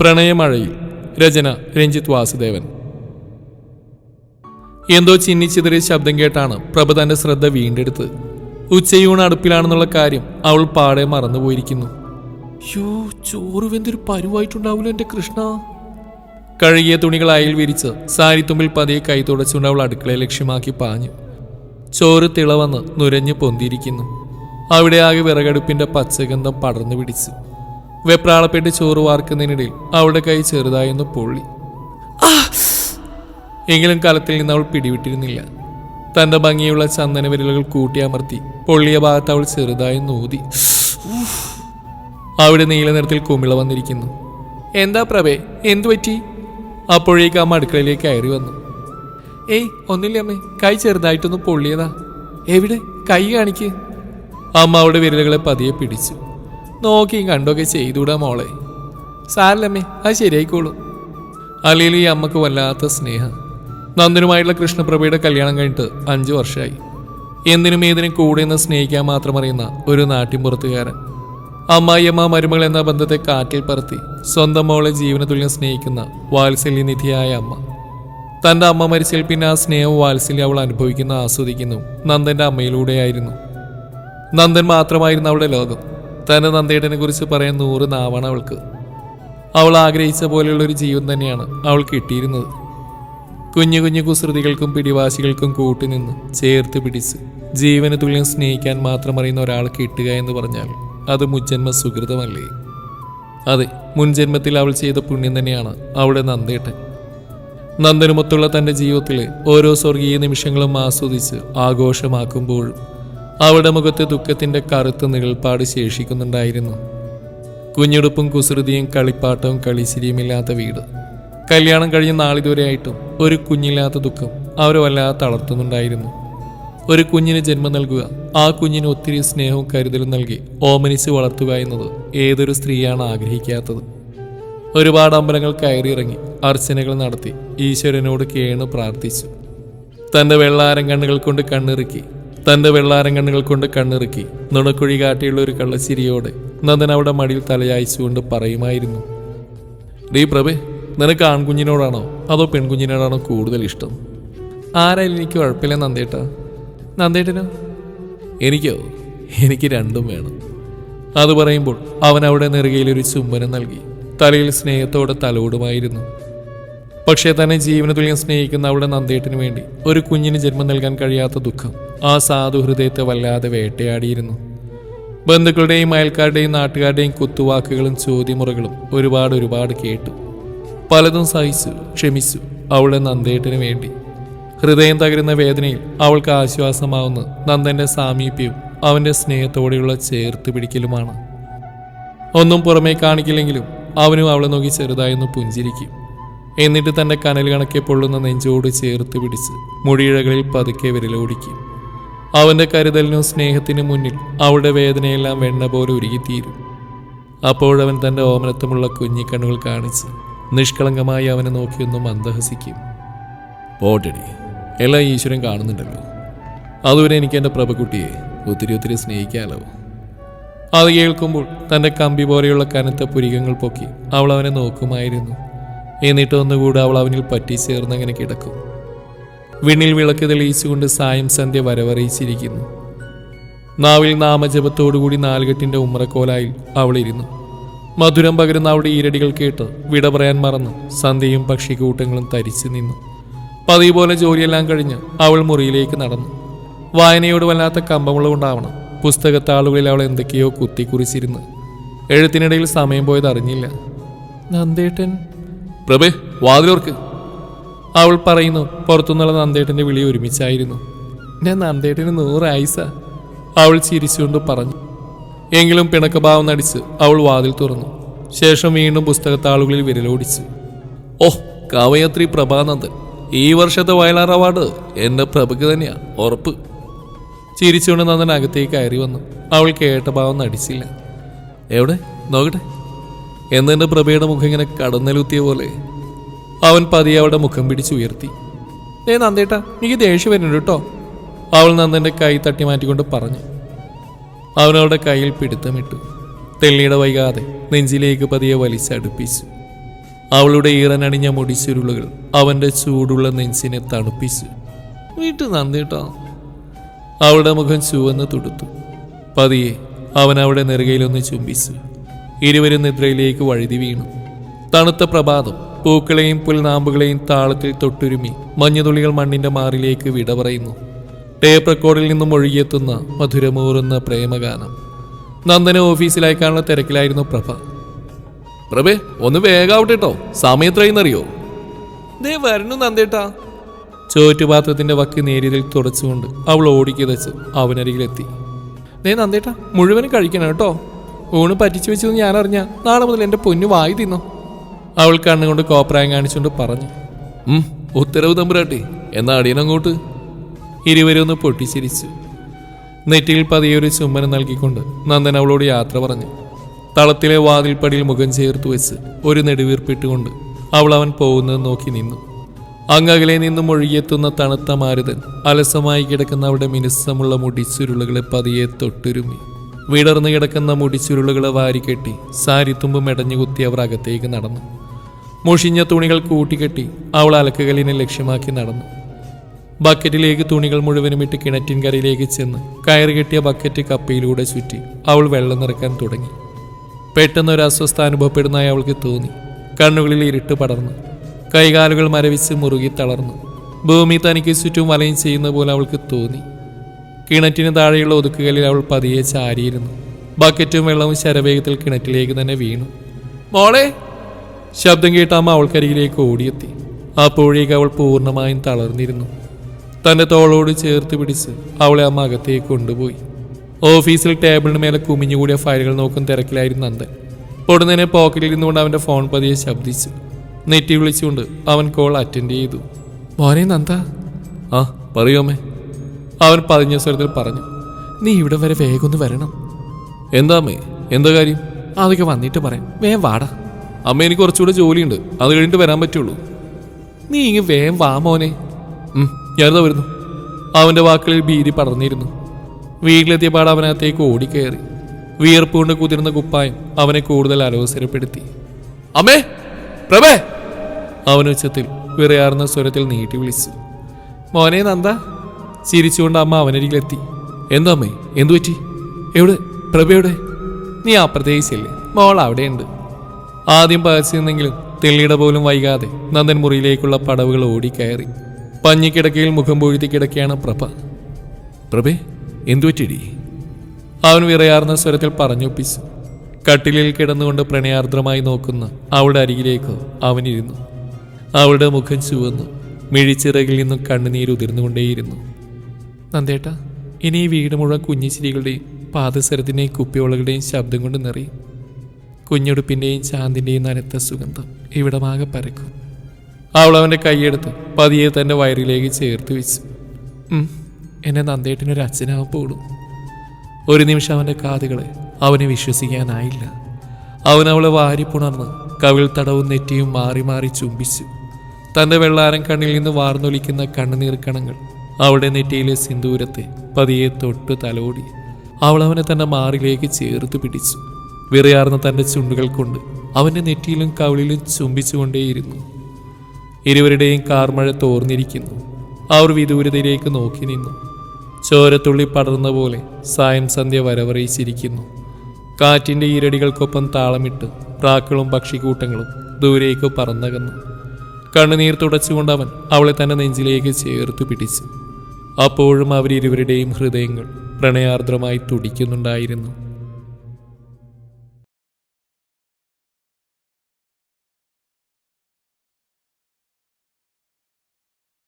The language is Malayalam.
പ്രണയമഴയിൽ. രചന രഞ്ജിത് വാസുദേവൻ. എന്തോ ചിന്നിച്ചെതിരെ ശബ്ദം കേട്ടാണ് പ്രഭ തന്റെ ശ്രദ്ധ വീണ്ടെടുത്ത്. ഉച്ചയൂണ് അടുപ്പിലാണെന്നുള്ള കാര്യം അവൾ പാടെ മറന്നുപോയിരിക്കുന്നു യോ ചോറ് വെന്തൊരു പരുവായിട്ടുണ്ടാവില്ല എന്റെ കൃഷ്ണ? കഴുകിയ തുണികൾ അയൽ വിരിച്ച് സാരിത്തുമ്പിൽ പതിയെ കൈ തുടച്ചുകൊണ്ട് അവൾ അടുക്കളയെ ലക്ഷ്യമാക്കി പാഞ്ഞു. ചോറ് തിളവന്ന് നുരഞ്ഞു പൊന്തിയിരിക്കുന്നു. അവിടെ ആകെ വിറകടുപ്പിന്റെ പച്ചഗന്ധം പടർന്നു പിടിച്ചു. വെപ്രാളപ്പെട്ട് ചോറ് വാർക്കുന്നതിനിടയിൽ അവളുടെ കൈ ചെറുതായൊന്ന് പൊള്ളി. എങ്കിലും കലത്തിൽ നിന്ന് അവൾ പിടിവിട്ടിരുന്നില്ല. തന്റെ ഭംഗിയുള്ള ചന്ദന വിരലുകൾ കൂട്ടിയമർത്തി പൊള്ളിയ ഭാഗത്ത് അവൾ ചെറുതായി നൂതി! അവിടെ നീല നിറത്തിൽ കുമിള വന്നിരിക്കുന്നു. എന്താ പ്രഭേ? എന്തു പറ്റി? അപ്പോഴേക്ക് അമ്മ അടുക്കളയിലേക്ക് കയറി വന്നു. ഏയ് ഒന്നില്ല അമ്മേ. കൈ ചെറുതായിട്ടൊന്ന് പൊള്ളിയതാ. എവിടെ? കൈ കാണിക്ക്. അമ്മ അവിടെ വിരലുകളെ പതിയെ പിടിച്ചു. നോക്കിയും കണ്ടൊക്കെ ചെയ്തുവിടാ മോളെ. സാരല്ലമ്മേ അത് ശരിയായിക്കോളും. ഈ അമ്മയ്ക്ക് വല്ലാത്ത സ്നേഹം. നന്ദനുമായിട്ടുള്ള കൃഷ്ണപ്രഭയുടെ കല്യാണം കഴിഞ്ഞിട്ട് അഞ്ചു വർഷമായി. എന്തിനും ഏതിനും കൂടെ നിന്ന് സ്നേഹിക്കാൻ മാത്രം അറിയുന്ന ഒരു നാട്ടിൻപുറത്തുകാരൻ. അമ്മായിയമ്മ മരുമകൾ എന്ന ബന്ധത്തെ കാറ്റിൽ പറത്തി സ്വന്തം മോളെ ജീവന തുല്യം സ്നേഹിക്കുന്ന വാത്സല്യനിധിയായ അമ്മ. തന്റെ അമ്മ മരിച്ചിൽ പിന്നെ ആ സ്നേഹവും വാത്സല്യം അവൾ അനുഭവിക്കുന്ന ആസ്വദിക്കുന്നു നന്ദന്റെ അമ്മയിലൂടെയായിരുന്നു. നന്ദൻ മാത്രമായിരുന്നു അവളുടെ ലോകം. തന്റെ നന്ദേട്ടനെ കുറിച്ച് പറയാൻ നൂറ് നാവാണ് അവൾക്ക്. അവൾ ആഗ്രഹിച്ച പോലെയുള്ള ഒരു ജീവൻ തന്നെയാണ് അവൾ കിട്ടിയിരുന്നത്. കുഞ്ഞു കുഞ്ഞു കുസൃതികൾക്കും പിടിവാശികൾക്കും കൂട്ടിനിന്ന് ചേർത്ത് പിടിച്ച് ജീവന് തുല്യം സ്നേഹിക്കാൻ മാത്രം അറിയുന്ന ഒരാൾ കിട്ടുക എന്ന് പറഞ്ഞാൽ അത് മുജ്ജന്മ സുഹൃതമല്ലേ അതെ മുൻജന്മത്തിൽ അവൾ ചെയ്ത പുണ്യം തന്നെയാണ് അവളുടെ നന്ദേട്ടൻ. നന്ദനുമൊത്തുള്ള തന്റെ ജീവിതത്തിലെ ഓരോ സ്വർഗീയ നിമിഷങ്ങളും ആസ്വദിച്ച് ആഘോഷമാക്കുമ്പോഴും അവളുടെ മുഖത്ത് ദുഃഖത്തിന്റെ കറുത്ത നിഴൽപ്പാട് ശേഷിക്കുന്നുണ്ടായിരുന്നു. കുഞ്ഞുടുപ്പും കുസൃതിയും കളിപ്പാട്ടവും കളിച്ചിരിയുമില്ലാത്ത വീട്. കല്യാണം കഴിഞ്ഞ നാളിതുവരെയായിട്ടും ഒരു കുഞ്ഞില്ലാത്ത ദുഃഖം അവരെ വല്ലാതെ തളർത്തുന്നുണ്ടായിരുന്നു. ഒരു കുഞ്ഞിന് ജന്മം നൽകുക ആ കുഞ്ഞിന് ഒത്തിരി സ്നേഹവും കരുതലും നൽകി ഓമനിച്ച് വളർത്തുക എന്നത് ഏതൊരു സ്ത്രീയാണ് ആഗ്രഹിക്കാത്തത്. ഒരുപാട് അമ്പലങ്ങൾ കയറിയിറങ്ങി അർച്ചനകൾ നടത്തി ഈശ്വരനോട് കേണു പ്രാർത്ഥിച്ചു. തന്റെ വെള്ളാരം കണ്ണുകൾ കൊണ്ട് കണ്ണിറുക്കി തന്റെ വെള്ളാരം കണ്ണുകൾ കൊണ്ട് കണ്ണിറുക്കി നുണക്കുഴി കാട്ടിയുള്ള ഒരു കള്ളച്ചിരിയോടെ നന്ദൻ അവിടെ മടിയിൽ തലയായിച്ചുകൊണ്ട് പറയുമായിരുന്നു. ഡീ പ്രഭേ നിനക്ക് ആൺകുഞ്ഞിനോടാണോ അതോ പെൺകുഞ്ഞിനോടാണോ കൂടുതൽ ഇഷ്ടം? ആരായാലും എനിക്ക് കുഴപ്പമില്ല നന്ദേട്ട. നന്ദേട്ടനോ? എനിക്കോ? എനിക്ക് രണ്ടും വേണം. അത് പറയുമ്പോൾ അവൻ അവിടെ നെറുകയിൽ ഒരു ചുംബനം നൽകി. തലയിൽ സ്നേഹത്തോടെ തലോടുമായിരുന്നു. പക്ഷേ തന്നെ ജീവന തുല്യം സ്നേഹിക്കുന്ന അവളുടെ നന്ദേട്ടിന് വേണ്ടി ഒരു കുഞ്ഞിന് ജന്മം നൽകാൻ കഴിയാത്ത ദുഃഖം ആ സാധു ഹൃദയത്തെ വല്ലാതെ വേട്ടയാടിയിരുന്നു. ബന്ധുക്കളുടെയും അയൽക്കാരുടെയും നാട്ടുകാരുടെയും കുത്തുവാക്കുകളും ചോദ്യമുറകളും ഒരുപാട് ഒരുപാട് കേട്ടു. പലതും സഹിച്ചു ക്ഷമിച്ചു അവളുടെ നന്ദേട്ടിന് വേണ്ടി. ഹൃദയം തകരുന്ന വേദനയിൽ അവൾക്ക് ആശ്വാസമാവുന്ന നന്ദന്റെ സാമീപ്യവും അവന്റെ സ്നേഹത്തോടെയുള്ള ചേർത്ത് പിടിക്കലുമാണ്. ഒന്നും പുറമേ കാണിക്കില്ലെങ്കിലും അവനും അവളെ നോക്കി ചെറുതായൊന്ന് പുഞ്ചിരിക്കും. എന്നിട്ട് തന്റെ കനൽ കണക്കെ പൊള്ളുന്ന നെഞ്ചോട് ചേർത്ത് പിടിച്ച് മുടിയിഴകളിൽ പതുക്കെ വിരലോടിക്കും അവന്റെ കരുതലിനും സ്നേഹത്തിനും മുന്നിൽ അവളുടെ വേദനയെല്ലാം വെണ്ണ പോലെ ഉരുകിത്തീരും. അപ്പോഴവൻ തന്റെ ഓമനത്വമുള്ള കുഞ്ഞിക്കണ്ണുകൾ കാണിച്ച് നിഷ്കളങ്കമായി അവനെ നോക്കിയൊന്നും മന്ദഹസിക്കും. പോട്ടടി എല്ലാം ഈശ്വരൻ കാണുന്നുണ്ടല്ലോ. അതുവരെ എനിക്ക് എന്റെ പ്രഭകുട്ടിയെ ഒത്തിരി ഒത്തിരി സ്നേഹിക്കാമല്ലോ അത് കേൾക്കുമ്പോൾ തന്റെ കമ്പി പോലെയുള്ള കനത്ത പുരികങ്ങൾ പൊക്കി അവൾ അവനെ നോക്കുമായിരുന്നു. എന്നിട്ട് ഒന്നുകൂടെ അവൾ അവനിൽ പറ്റിച്ചേർന്നങ്ങനെ കിടക്കും. വിണ്ണിൽ വിളക്ക് തെളിയിച്ചുകൊണ്ട് സായം സന്ധ്യ വരവറിയിച്ചിരിക്കുന്നു. നാവിൽ നാമജപത്തോടുകൂടി നാലുകെട്ടിന്റെ ഉമ്മറക്കോലായിൽ അവളിരുന്നു മധുരം പകരുന്ന അവളുടെ ഈരടികൾ കേട്ട് വിട പറയാൻ മറന്നു. സന്ധ്യയും പക്ഷിക്കൂട്ടങ്ങളും തരിച്ചു നിന്നു. പതിവ് പോലെ ജോലിയെല്ലാം കഴിഞ്ഞ് അവൾ മുറിയിലേക്ക് നടന്നു. വായനയോട് വല്ലാത്ത കമ്പമുള്ളതുകൊണ്ടാവണം പുസ്തകത്താളുകളിൽ അവൾ എന്തൊക്കെയോ കുത്തിക്കുറിച്ചിരുന്നു എഴുത്തിനിടയിൽ സമയം പോയത് അറിഞ്ഞില്ല. നന്ദേട്ടൻ പ്രഭേ വാതിലോർക്ക്. അവൾ പറയുന്നു പുറത്തുനിന്നുള്ള നന്ദേട്ടന്റെ വിളി ഒരുമിച്ചായിരുന്നു. ഞാൻ നന്ദേട്ടന് നൂറ് ആയിസ അവൾ ചിരിച്ചുകൊണ്ട് പറഞ്ഞു. എങ്കിലും പിണക്കഭാവം നടിച്ച് അവൾ വാതിൽ തുറന്നു. ശേഷം വീണ്ടും പുസ്തകത്താളുകളിൽ വിരലോടിച്ചു. ഓഹ് കവയത്രി പ്രഭാനന്ദൻ. ഈ വർഷത്തെ വയലാർ അവാർഡ് എന്റെ പ്രഭയ്ക്ക് തന്നെയാ ഉറപ്പ്. ചിരിച്ചുകൊണ്ട് നന്ദൻ അകത്തേക്ക് കയറി വന്നു. അവൾ കേട്ട ഭാവം നടിച്ചില്ല. എവിടെ? നോക്കട്ടെ. എന്നെന്റെ പ്രഭയുടെ മുഖം ഇങ്ങനെ കടന്നലുത്തിയ പോലെ അവൻ പതിയെ അവളുടെ മുഖം പിടിച്ചുയർത്തി. ഏ നന്ദേട്ടാ എനിക്ക് ദേഷ്യം വരുന്നുണ്ട് കേട്ടോ. അവൾ നന്ദന്റെ കൈ തട്ടി മാറ്റിക്കൊണ്ട് പറഞ്ഞു. അവൻ കയ്യിൽ പിടുത്തമിട്ടു. തെള്ളിയുടെ വൈകാതെ നെഞ്ചിലേക്ക് പതിയെ വലിച്ചടുപ്പിച്ചു അവളുടെ ഈറനണിഞ്ഞ മുടിച്ചുരുളുകൾ അവന്റെ ചൂടുള്ള നെഞ്ചിനെ തണുപ്പിച്ചു. വീട്ടു നന്ദിട്ടോ. അവളുടെ മുഖം ചുവന്ന് തുടുത്തു. പതിയെ അവൻ അവളുടെ നെറുകയിലൊന്ന് ചുംബിച്ചു. ഇരുവരും നിദ്രയിലേക്ക് വഴുതി വീണു. തണുത്ത പ്രഭാതം പൂക്കളെയും പുൽനാമ്പുകളെയും താളത്തിൽ തൊട്ടുരുമി മഞ്ഞുതുള്ളികൾ മണ്ണിന്റെ മാറിലേക്ക് വിട പറയുന്നു. ടേപ്പ് റെക്കോർഡിൽ നിന്നും ഒഴുകിയെത്തുന്ന മധുരമൂറുന്ന പ്രേമഗാനം. നന്ദന ഓഫീസിലേക്കാനുള്ള തിരക്കിലായിരുന്നു പ്രഭ. പ്രഭേ ഒന്ന് വേഗാവട്ടെ സമയത്രയെന്നറിയോ ദേ വരണു നന്ദേട്ടാ. ചോറ്റുപാത്രത്തിന്റെ വക്ക് നേരിയതിൽ തുടച്ചുകൊണ്ട് അവൾ ഓടിക്കിതച്ച് അവനരികിലെത്തി. ദേ നന്ദേട്ടാ മുഴുവനും കഴിക്കണം കേട്ടോ. ഊണ് പറ്റിച്ചു വെച്ചെന്ന് ഞാൻ അറിഞ്ഞ നാളെ മുതൽ എന്റെ പൊന്നു വായി തിന്നോ. അവൾ കണ്ണുകൊണ്ട് കോപ്രായം കാണിച്ചുകൊണ്ട് പറഞ്ഞു ഉത്തരവ് തമ്പുരാട്ടി എന്നാ അടിയനങ്ങോട്ട് ഇരുവരും ഒന്ന് പൊട്ടിച്ചിരിച്ചു. നെറ്റിയിൽ പതിയെ ഒരു ചുമ്മനം നൽകിക്കൊണ്ട് നന്ദൻ അവളോട് യാത്ര പറഞ്ഞു. തളത്തിലെ വാതിൽപ്പടിയിൽ മുഖം ചേർത്ത് വെച്ച് ഒരു നെടുവീർപ്പിട്ടുകൊണ്ട് അവൾ അവൻ പോകുന്നത് നോക്കി നിന്നു. അങ്ങകലെ നിന്നും ഒഴുകിയെത്തുന്ന തണുത്ത മാരുതൻ അലസമായി കിടക്കുന്ന അവിടെ മിനുസമുള്ള മുടിച്ചുരുളുകളെ പതിയെ തൊട്ടുരുമി. വിടർന്നു കിടക്കുന്ന മുടിച്ചുരുളുകളെ വാരിക്കെട്ടി സാരിത്തുമ്പ് മെടഞ്ഞുകുത്തി അവർ അകത്തേക്ക് നടന്നു. മുഷിഞ്ഞ തുണികൾ കൂട്ടിക്കെട്ടി അവൾ അലക്കുകലിനെ ലക്ഷ്യമാക്കി നടന്നു. ബക്കറ്റിലേക്ക് തുണികൾ മുഴുവനും ഇട്ട് കിണറ്റിൻകരയിലേക്ക് ചെന്ന് കയറി കെട്ടിയ ബക്കറ്റ് കപ്പയിലൂടെ ചുറ്റി അവൾ വെള്ളം നിറക്കാൻ തുടങ്ങി. പെട്ടെന്ന് ഒരു അസ്വസ്ഥ അനുഭവപ്പെടുന്നതായി അവൾക്ക് തോന്നി. കണ്ണുകളിൽ ഇരുട്ട് പടർന്നു. കൈകാലുകൾ മരവിച്ച് മുറുകി തളർന്നു. ഭൂമി തനിക്ക് ചുറ്റും വലയും ചെയ്യുന്ന പോലെ അവൾക്ക് തോന്നി. കിണറ്റിന് താഴെയുള്ള ഒതുക്കുകലിൽ അവൾ പതിയെ ചാരിയിരുന്നു. ബക്കറ്റും വെള്ളവും ശരവേഗത്തിൽ കിണറ്റിലേക്ക് തന്നെ വീണു. മോളെ ശബ്ദം കേട്ട അമ്മ അവൾക്കരികിലേക്ക് ഓടിയെത്തി. അപ്പോഴേക്ക് അവൾ പൂർണമായും തളർന്നിരുന്നു. തന്റെ തോളോട് ചേർത്ത് പിടിച്ച് അവളെ അമ്മ അകത്തേക്ക് കൊണ്ടുപോയി. ഓഫീസിൽ ടേബിളിന് മേലെ കുമിഞ്ഞുകൂടിയ ഫയലുകൾ നോക്കും തിരക്കിലായിരുന്നു നന്ദൻ ഉടനെ പോക്കറ്റിൽ നിന്നുകൊണ്ട് അവന്റെ ഫോൺ പതിയെ ശബ്ദിച്ചു നെറ്റി വിളിച്ചുകൊണ്ട് അവൻ കോൾ അറ്റൻഡ് ചെയ്തു. മോനെ നന്ദ. ആ പറയോമേ അവൻ പതിഞ്ഞ സ്വരത്തിൽ പറഞ്ഞു നീ ഇവിടെ വരെ വേഗം ഒന്ന് വരണം. എന്താ അമ്മേ? എന്താ കാര്യം? അതൊക്കെ വന്നിട്ട് പറയാം വേഗം വാടാ. അമ്മ എനിക്ക് കുറച്ചുകൂടെ ജോലിയുണ്ട്. അത് കഴിഞ്ഞിട്ട് വരാൻ പറ്റുള്ളൂ. നീ ഇങ്ങ് വേം വാ മോനെ. ഞാനിതാ വരുന്നു. അവന്റെ വാക്കുകളിൽ ഭീതി പടർന്നിരുന്നു. വീട്ടിലെത്തിയ പാട് അവനകത്തേക്ക് ഓടിക്കയറി. വിയർപ്പ് കൊണ്ട് കുതിർന്ന കുപ്പായം അവനെ കൂടുതൽ അലോസരപ്പെടുത്തി. അമ്മേ പ്രഭേ! അവൻ ഉച്ചത്തിൽ വിറയാർന്ന സ്വരത്തിൽ നീട്ടി വിളിച്ചു. മോനെ നന്ദ ചിരിച്ചുകൊണ്ട് അമ്മ അവനരികിലെത്തി. എന്താ അമ്മേ? എന്തു പറ്റി? എവിടെ? പ്രഭയുടെ നീ അപ്രത്യേകിച്ചല്ലേ മോൾ അവിടെയുണ്ട്. ആദ്യം പകച്ചിരുന്നെങ്കിലും തെള്ളിയുടെ പോലും വൈകാതെ നന്ദൻ മുറിയിലേക്കുള്ള പടവുകൾ ഓടിക്കയറി. പഞ്ഞിക്കിടക്കയിൽ മുഖം പൊഴുത്തി കിടക്കുകയാണ് പ്രഭ. പ്രഭേ എന്തു പറ്റിടി അവൻ വിറയാർന്ന സ്വരത്തിൽ പറഞ്ഞൊപ്പിച്ചു. കട്ടിലിൽ കിടന്നുകൊണ്ട് പ്രണയാർദ്രമായി നോക്കുന്ന അവളുടെ അരികിലേക്ക് അവനിരുന്നു. അവളുടെ മുഖം ചുവന്നു. മിഴിച്ചിറകിൽ നിന്നും കണ്ണുനീരുതിർന്നുകൊണ്ടേയിരുന്നു നന്ദേട്ട ഇനി ഈ വീട് മുഴുവൻ കുഞ്ഞിച്ചിരികളുടെയും പാദസരത്തിന്റെയും കുപ്പിയോളകളുടെയും ശബ്ദം കൊണ്ട് നിറയും. കുഞ്ഞുടുപ്പിന്റെയും ചാന്തിന്റെയും നനത്ത സുഗന്ധം ഇവിടമാകെ പരക്കും. അവൾ അവന്റെ കൈയെടുത്ത് പതിയെ തന്റെ വയറിലേക്ക് ചേർത്ത് വെച്ചു. എന്നെ നന്ദേട്ടനൊരു അച്ഛനാവാൻ പോടും ഒരു നിമിഷം അവന്റെ കാതുകളെ അവനെ വിശ്വസിക്കാനായില്ല. അവൻ അവളെ വാരിപ്പുണർന്ന് കവിൾ തടവും നെറ്റിയും മാറി മാറി ചുംബിച്ചു. തന്റെ വെള്ളാരം കണ്ണിൽ നിന്ന് വാർന്നൊലിക്കുന്ന കണ്ണുനീർ കണങ്ങൾ അവളുടെ നെറ്റിയിലെ സിന്ദൂരത്തെ പതിയെ തൊട്ട് തലോടി. അവൾ അവനെ തന്റെ മാറിലേക്ക് ചേർത്ത് പിടിച്ചു. വിറയാർന്ന തന്റെ ചുണ്ടുകൾ കൊണ്ട് അവന്റെ നെറ്റിയിലും കവിളിലും ചുംബിച്ചുകൊണ്ടേയിരുന്നു. ഇരുവരുടെയും കാർമഴ തോർന്നിരിക്കുന്നു. അവർ വിദൂരതയിലേക്ക് നോക്കി നിന്നു. ചോരത്തുള്ളി പടർന്ന പോലെ സായം സന്ധ്യ വരവറിയിച്ചിരിക്കുന്നു. കാറ്റിന്റെ ഈരടികൾക്കൊപ്പം താളമിട്ട് പ്രാക്കളും പക്ഷിക്കൂട്ടങ്ങളും ദൂരേക്ക് പറന്നകന്നു. കണ്ണുനീർ തുടച്ചുകൊണ്ട് അവൻ അവളെ തന്റെ നെഞ്ചിലേക്ക് ചേർത്ത് പിടിച്ചു. അപ്പോഴും അവരിരുവരുടെയും ഹൃദയങ്ങൾ പ്രണയാർദ്രമായി തുടിക്കുന്നുണ്ടായിരുന്നു.